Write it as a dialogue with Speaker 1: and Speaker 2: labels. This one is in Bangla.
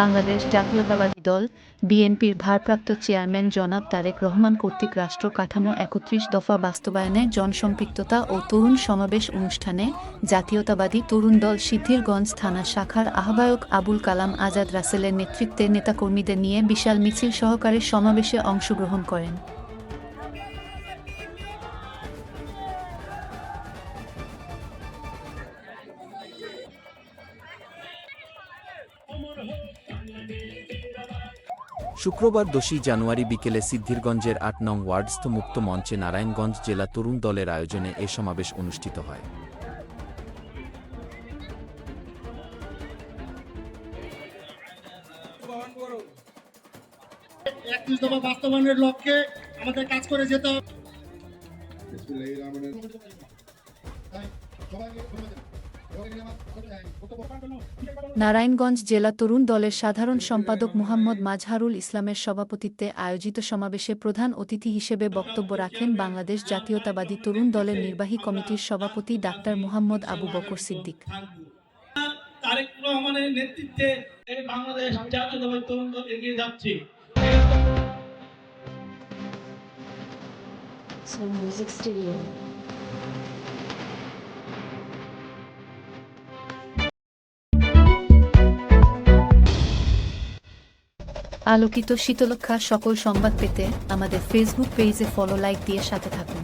Speaker 1: বাংলাদেশ
Speaker 2: জাতীয়তাবাদী দল বিএনপির ভারপ্রাপ্ত চেয়ারম্যান জনাব তারেক রহমান কর্তৃক রাষ্ট্র কাঠামো একত্রিশ দফা বাস্তবায়নে জনসম্পৃক্ততা ও তরুণ সমাবেশ অনুষ্ঠানে জাতীয়তাবাদী তরুণ দল সিদ্ধিরগঞ্জ থানা শাখার আহ্বায়ক আবুল কালাম আজাদ রাসেলের নেতৃত্বে নেতাকর্মীদের নিয়ে বিশাল মিছিল সহকারে সমাবেশে অংশগ্রহণ করেন।
Speaker 3: শুক্রবার দোষী জানুয়ারি বিকেলে সিদ্ধিরগঞ্জের আট নং ওয়ার্ডস্থ মুক্ত মঞ্চে নারায়ণগঞ্জ জেলা তরুণ দলের আয়োজনে এ সমাবেশ অনুষ্ঠিত হয়।
Speaker 4: একত্রিশ দফা বাস্তবায়নের লক্ষ্যে আমাদের কাজ করে যেতে হবে।
Speaker 2: নারায়ণগঞ্জ জেলা তরুণ দলের সাধারণ সম্পাদক মুহাম্মদ মাজহারুল ইসলামের সভাপতিত্বে আয়োজিত সমাবেশে প্রধান অতিথি হিসেবে বক্তব্য রাখেন বাংলাদেশ জাতীয়তাবাদী তরুণ দলের নির্বাহী কমিটির সভাপতি ডাক্তার মুহাম্মদ আবু বকর সিদ্দিক।
Speaker 5: তারেক রহমানের নেতৃত্বে বাংলাদেশ জাতীয়তাবাদী তরুণ দল এগিয়ে যাচ্ছে।
Speaker 6: মিউজিক স্টুডিও
Speaker 2: আলোকিত শীতলক্ষা সকল সংবাদ পেতে আমাদের ফেসবুক পেজে ফলো লাইক দিয়ে সাথে থাকুন।